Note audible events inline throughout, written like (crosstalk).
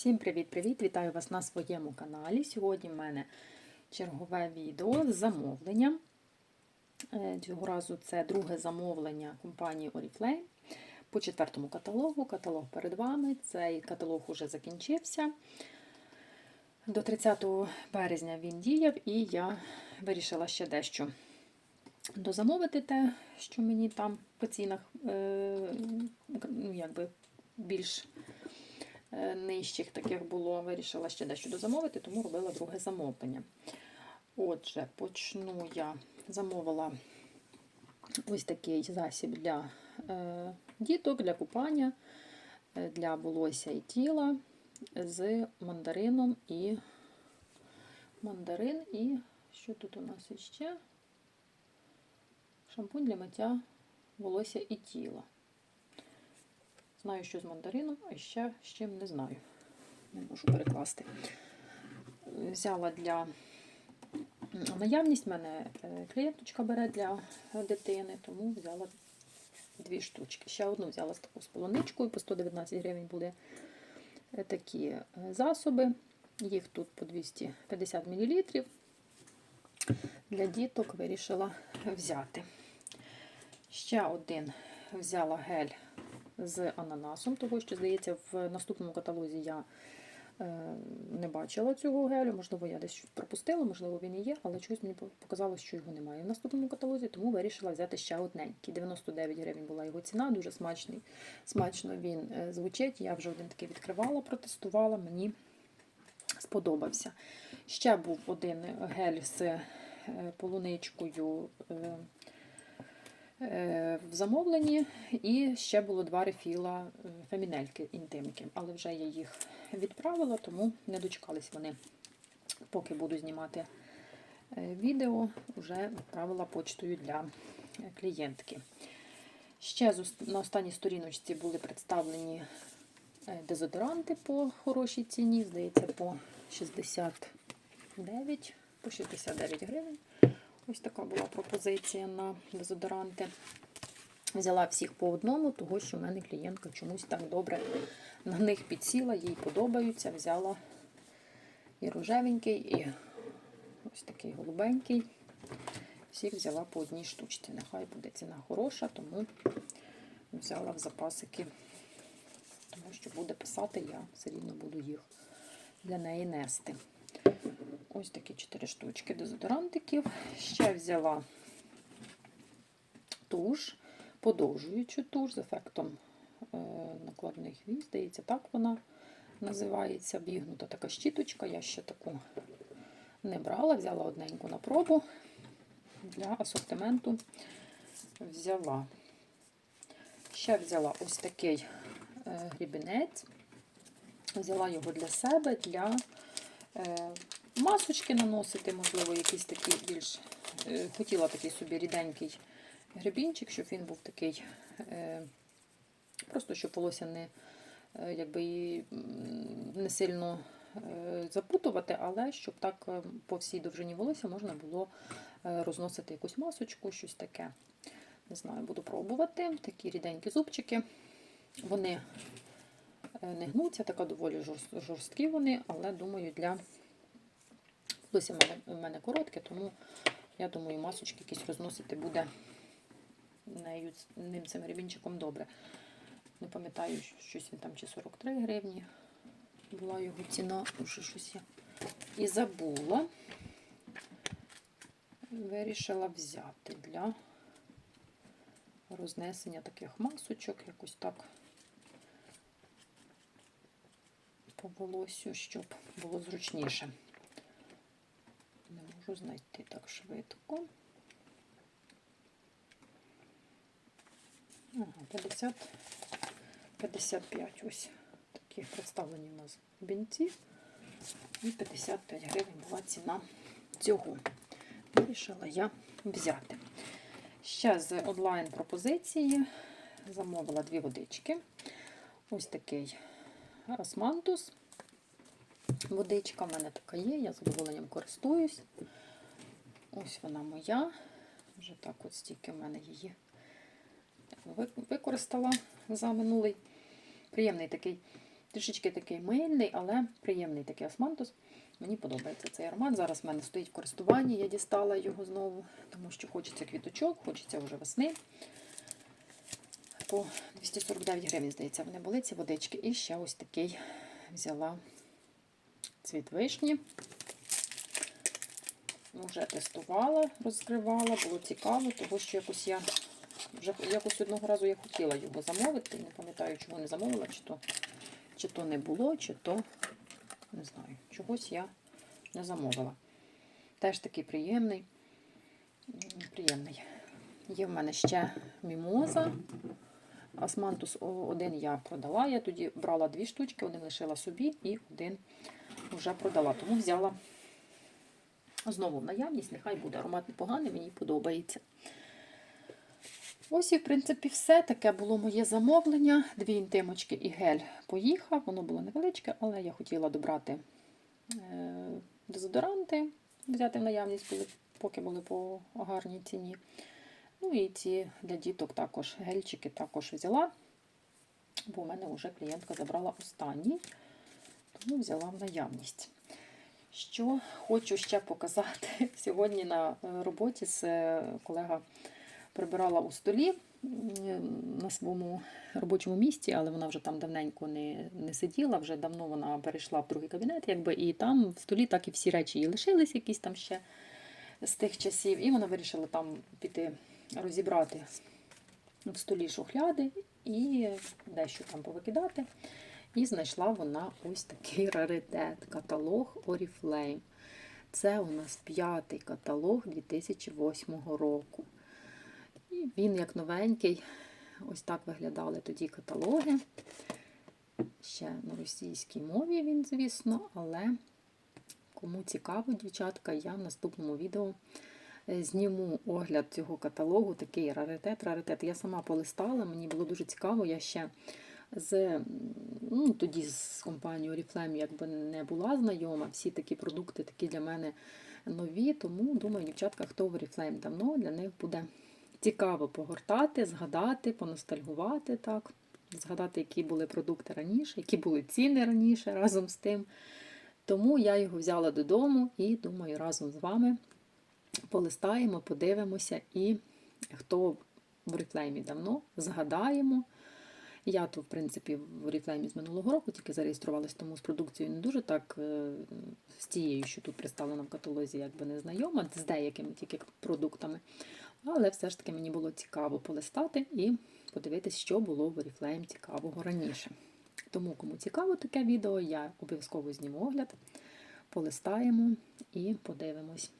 Всім привіт-привіт! Вітаю вас на своєму каналі. Сьогодні в мене чергове відео з замовленням. Е, Цього разу це друге замовлення компанії Oriflame по четвертому каталогу. Каталог перед вами. Цей каталог уже закінчився. До 30 березня він діяв, і я вирішила ще дещо дозамовити те, що мені там по цінах е, ну, якби більш нижчих таких було. Вирішила ще дещо дозамовити, тому робила друге замовлення. Отже, почну я замовила ось такий засіб для е, діток, для купання, е, для волосся і тіла з мандарином і мандарин і що тут у нас іще? Шампунь для миття волосся і тіла. Знаю, що з мандарином, а ще з чим не знаю. Не можу перекласти. Взяла для наявність, в мене е, клієнточка бере для дитини, тому взяла дві штучки. Ще одну взяла з таку з полуничкою, по 119 гривень були е, такі е, засоби. Їх тут по 250 мл. Для діток вирішила взяти. Ще один взяла гель з ананасом, того що, здається, в наступному каталозі я е, не бачила цього гелю. Можливо, я десь пропустила, можливо, він і є, але чогось мені показалось, що його немає в наступному каталозі, тому вирішила взяти ще одненький. 99 гривень була його ціна, дуже смачний. Смачно він е, звучить. Я вже один такий відкривала, протестувала, мені сподобався. Ще був один гель з е, полуничкою в замовленні, і ще було два рефіла фемінельки інтимки, але вже я їх відправила, тому не дочекались вони. Поки буду знімати відео, вже відправила почтою для клієнтки. Ще на останній сторіночці були представлені дезодоранти по хорошій ціні, здається, по 69, по 69 гривень. Ось така була пропозиція на дезодоранти. Взяла всіх по одному, того що в мене клієнтка чомусь так добре на них підсіла, їй подобаються. Взяла і рожевенький, і ось такий голубенький. Всіх взяла по одній штучці. Нехай буде ціна хороша, тому взяла в запасики, тому що буде писати, я все рівно буду їх для неї нести. Ось такі 4 штучки дезодорантиків. Ще взяла туш, подовжуючу туш з ефектом е, накладних вій. Здається, так вона називається. Бігнута така щіточка. Я ще таку не брала, взяла одненьку на пробу. Для асортименту взяла. Ще взяла ось такий е, грібінець. Взяла його для себе, для е, масочки наносити, можливо, якийсь такий більш. Е, хотіла такий собі ріденький гребінчик, щоб він був такий, е, просто щоб волосся не е, якби не сильно запутувати, але щоб так по всій довжині волосся можна було розносити якусь масочку, щось таке. Не знаю, буду пробувати. Такі ріденькі зубчики. Вони не гнуться, така доволі жорсткі вони, але думаю, для Волосся в мене, коротке, тому я думаю, масочки якісь розносити буде ним цим гривінчиком добре. Не пам'ятаю, щось він там чи 43 гривні. Була його ціна, вже щось я і забула. Вирішила взяти для рознесення таких масочок, якось так по волосю, щоб було зручніше можу знайти так швидко. Ага, 50, 55 ось такі представлені у нас бінці. І 55 гривень була ціна цього. Вирішила я взяти. Ще з онлайн-пропозиції замовила дві водички. Ось такий османтус. Водичка в мене така є, я задоволенням користуюсь. Ось вона моя. Вже так от стільки в мене її використала за минулий. Приємний такий Трішечки такий мильний, але приємний такий османтус. Мені подобається цей аромат. Зараз в мене стоїть в користуванні, я дістала його знову, тому що хочеться квіточок, хочеться вже весни. По 249 гривень, здається, вони були ці водички. І ще ось такий взяла цвіт вишні. Вже тестувала, розкривала, було цікаво, тому що якось я вже якось одного разу я хотіла його замовити. Не пам'ятаю, чому не замовила, чи то, чи то не було, чи то не знаю, чогось я не замовила. Теж такий приємний. Приємний. Є в мене ще мімоза. Османтус о- один я продала. Я тоді брала дві штучки, один лишила собі і один вже продала. Тому взяла знову в наявність. Нехай буде аромат непоганий, мені подобається. Ось і, в принципі, все. Таке було моє замовлення. Дві інтимочки і гель поїхав. Воно було невеличке, але я хотіла добрати е, дезодоранти, взяти в наявність, поки були по гарній ціні. Ну і ці для діток також гельчики також взяла, бо в мене вже клієнтка забрала останній, тому взяла в наявність. Що хочу ще показати. (laughs) Сьогодні на е, роботі з е, колега прибирала у столі на своєму робочому місці, але вона вже там давненько не, не сиділа, вже давно вона перейшла в другий кабінет, якби, і там в столі так і всі речі їй лишились, якісь там ще з тих часів. І вона вирішила там піти розібрати в столі шухляди і дещо там повикидати. І знайшла вона ось такий раритет каталог Oriflame. Це у нас п'ятий каталог 2008 року. І він як новенький. Ось так виглядали тоді каталоги. Ще на російській мові він, звісно, але кому цікаво, дівчатка, я в наступному відео е, зніму огляд цього каталогу, такий раритет. Раритет. Я сама полистала, мені було дуже цікаво. Я ще з ну, тоді з компанією Oriflame якби не була знайома. Всі такі продукти такі для мене нові. Тому думаю, дівчатка, хто в Oriflame давно, для них буде цікаво погортати, згадати, поностальгувати так. Згадати, які були продукти раніше, які були ціни раніше разом з тим. Тому я його взяла додому і думаю, разом з вами полистаємо, подивимося і хто в реклеймі давно, згадаємо. Я то, в принципі, в реклеймі з минулого року тільки зареєструвалась, тому з продукцією не дуже так е, з тією, що тут представлена в каталозі, якби не знайома, з деякими тільки продуктами. Але все ж таки мені було цікаво полистати і подивитись, що було в Oriflame цікавого раніше. Тому, кому цікаво таке відео, я обов'язково зніму огляд, полистаємо і подивимось,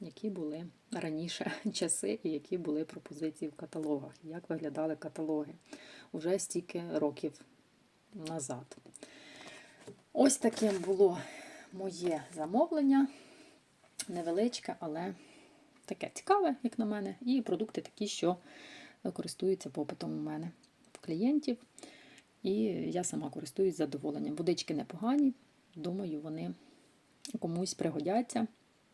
які були раніше (laughs) часи і які були пропозиції в каталогах, як виглядали каталоги уже стільки років назад. Ось таким було моє замовлення. Невеличке, але таке цікаве, як на мене, і продукти такі, що користуються попитом у мене в клієнтів. І я сама користуюсь задоволенням. Водички непогані, думаю, вони комусь пригодяться.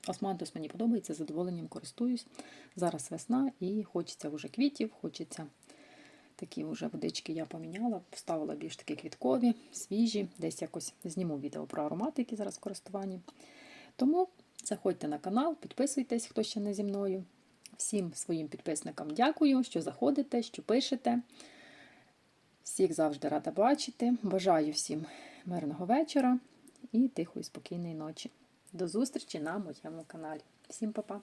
Османтус мені подобається, задоволенням користуюсь. Зараз весна і хочеться вже квітів, хочеться такі вже водички я поміняла, вставила більш такі квіткові, свіжі. Десь якось зніму відео про аромати, які зараз в користуванні. Тому заходьте на канал, підписуйтесь, хто ще не зі мною. Всім своїм підписникам дякую, що заходите, що пишете. Всіх завжди рада бачити. Бажаю всім мирного вечора і тихої, спокійної ночі. До зустрічі на моєму каналі. Всім па-па!